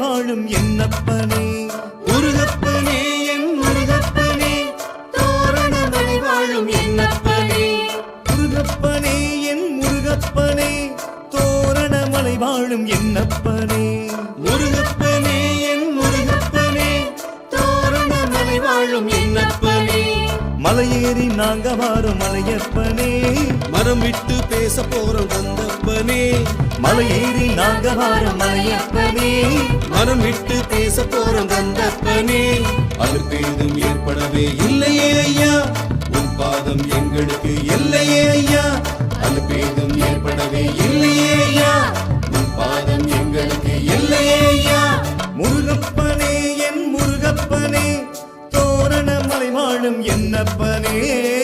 வாழும் என்னப்பனே? முருகப்பனே என் முருகப்பனே. தோரணமலை வாழும் என்னப்பனே? முருகப்பனே என் முருகப்பனே. தோரணமலை வாழும் என்னப்பனே? முருகப்பனே என் முருகப்பனே. தோரணமலை வாழும் என்னப்பனே? மலையேறி நாங்க வாரும் மலையப்பனே. மரம் விட்டு பேச போறோம் கந்தப்பனே. மலையேறி நாங்க வாரும் மலையப்பனே. மரம் விட்டு பேச போறோம் கந்தப்பனே. அலுப்பேதும் ஏற்படவே இல்லையே ஐயா. உன் பாதம் எங்களுக்கு இல்லையே ஐயா. அலுப்பேதும் ஏற்படவே இல்லையே ஐயா. உன் பாதம் எங்களுக்கு இல்லையே ஐயா. முருகப்பனே என் முருகப்பனே. வாழும் என்னப்பனே?